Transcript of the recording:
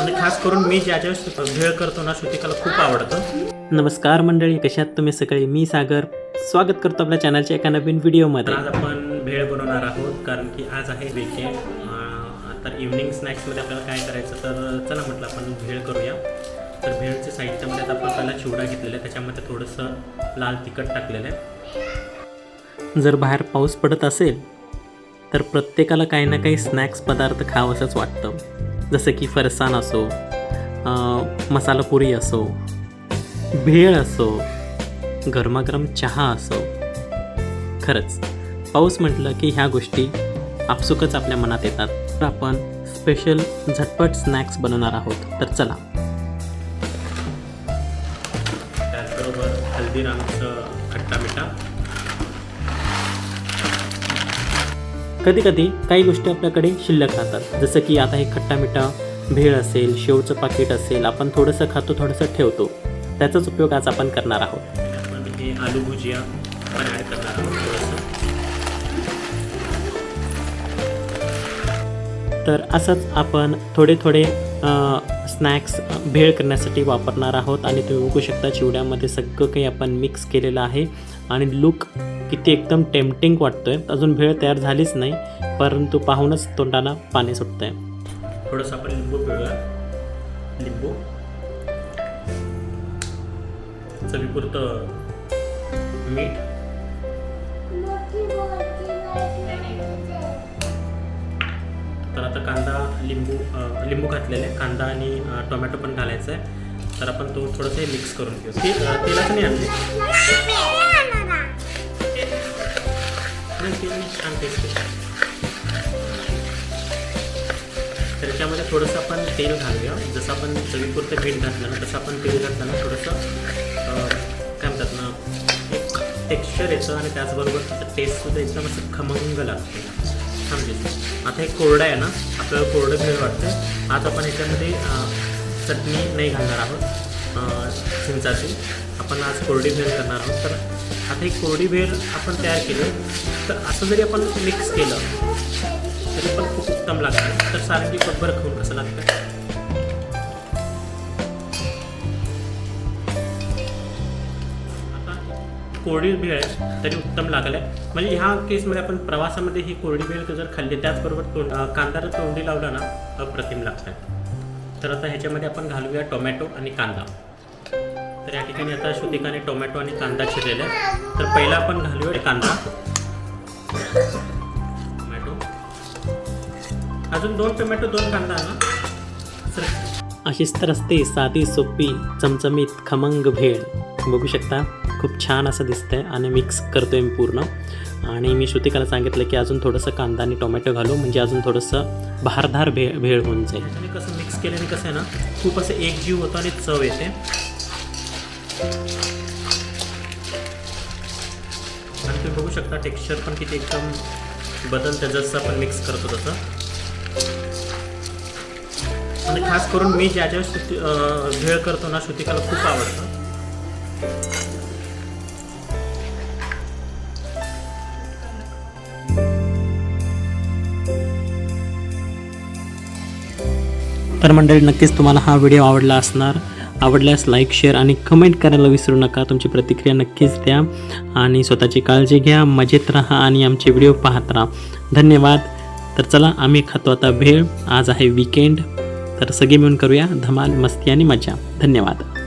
आणि खास करून मी ज्या ज्या भेळ करतो ना श्रुतिकाला खूप आवडतं. नमस्कार मंडळी कशात तुम्ही सगळे मी सागर. स्वागत करतो आपल्या चॅनलच्या एका नवीन व्हिडिओमध्ये आज आपण भेळ बनवणार आहोत कारण की आज आहे विकेंड तर इव्हनिंग स्नॅक्समध्ये आपल्याला काय करायचं तर चला म्हटलं आपण भेळ करूया. तर भेळच्या साहित्यामध्ये आता आपण पहिला चिवडा घेतलेला आहे त्याच्यामध्ये थोडंसं लाल तिखट टाकलेलं आहे. जर बाहेर पाऊस पडत असेल तर प्रत्येकाला काही ना काही स्नॅक्स पदार्थ खावंसंच वाटतं. जसं की फरसाण असो मसालापुरी मसाला पुरी असो भेळ असो गरमागरम चहा असो. खरंच पाऊस म्हटलं की ह्या गोष्टी आपसुकच आपल्या मनात येतात. तर आपण स्पेशल झटपट स्नॅक्स बनवणार आहोत. तर चला. त्याचबरोबर हल्दीरामचं खट्टा मिठा. कधी कधी काही गोष्टी आपल्याकडे शिल्लक राहतात. जसं की आता हे खट्टा मिठा भेळ असेल शेवचं पाकिट असेल आपण थोडंसं खातो थोडंसं ठेवतो. त्याचाच उपयोग आज आपण करणार आहोत. आपण हे आलू भुजिया पण ॲड करणार आहोत थोडंसं. तर असंच आपण थोडे थोडे स्नॅक्स भेळ करण्यासाठी वापरणार आहोत. आणि तुम्ही बघू शकता चिवड्यामध्ये सगळं काही आपण मिक्स केलेलं आहे. आणि लुक किती एकदम टेम्पटिंग वाटतोय. अजून भेळ तयार झालीच नाही परंतु पाहूनच तोंडाला पाणी सुटतंय. थोडंसं आपण लिंबू पिळूया. लिंबू. चवीपुरतं मीठ. तर आता कांदा लिंबू लिंबू घातलेले. आहे कांदा आणि टोमॅटो पण घालायचा आहे तर आपण तो थोडंसं मिक्स करून घेऊ. ते नाही आणले नाही, तेल नाही, छान टेस्ट त्याच्यामध्ये थोडंसं आपण तेल घालूया. जसं आपण चवीपुरतं मीठ घातलं ना तसं आपण तेल घातलं ना थोडंसं काय म्हणतात ना एक टेक्स्चर येतं आणि त्याचबरोबर त्याचं टेस्टसुद्धा एकदम असं खमंग लागते. छान आता हे कोरडं आहे ना आपल्याला कोरडं भेळ वाटतं आज आपण याच्यामध्ये चटणी नाही घालणार आहोत चिंचाची. आपण आज कोरडी भेळ करणार आहोत तर आता ही कोरडी भेळ आपण तयार केली तर असं जरी आपण मिक्स केलं तरी पण खूप उत्तम लागतं. तर सारखी बरोबर खाऊन कसं लागतं? कोरडी भेळ तरी उत्तम लागलं आहे म्हणजे ह्या केसमध्ये आपण प्रवासामध्ये ही कोरडी भेळ जर खाल्ली त्याचबरोबर तोंड कांदा तोंडी लावला ना अप्रतिम लागतं तर आता ह्याच्यामध्ये आपण घालूया टोमॅटो आणि कांदा. तर या ठिकाणी आता श्रुतिकाने टोमॅटो आणि कांदा चिरलेला आहे तर पहिला आपण घालूया कांदा. टोमॅटो. अजून दोन टोमॅटो दोन कांदा ना सर. अशीच तर असते साधी सोपी चमचमीत खमंग भेळ. बघू शकता खूप छान असं दिसतंय आणि मिक्स करतोय मी पूर्ण. आणि मी श्रुतिकाला सांगितलं की अजून थोडंसं कांदा आणि टोमॅटो घालू म्हणजे अजून थोडंसं भारधार भेळ भेळ होऊन जाईल. कसं मिक्स केल्याने कसं आहे ना खूप असं एकजीव होतं आणि चव येते. आणि तुम्ही बघू शकता टेक्स्चर पण किती एकदम बदलतं जसं आपण मिक्स करतो तसं. आणि खास करून मी ज्या ज्या श्रुती भेळ करतो ना श्रुतिकाला खूप आवडतं. तर मंडळी नक्कीच तुम्हाला हा व्हिडिओ आवडला असणार. आवडल्यास लाईक शेअर आणि कमेंट करायला विसरू नका. तुमची प्रतिक्रिया नक्कीच द्या आणि स्वतःची काळजी घ्या मजेत राहा आणि आमचे व्हिडिओ पाहत राहा. धन्यवाद. तर चला आम्ही खातो आता भेळ. आज आहे विकेंड तर सगळे मिळून करूया धमाल मस्ती आणि मजा. धन्यवाद.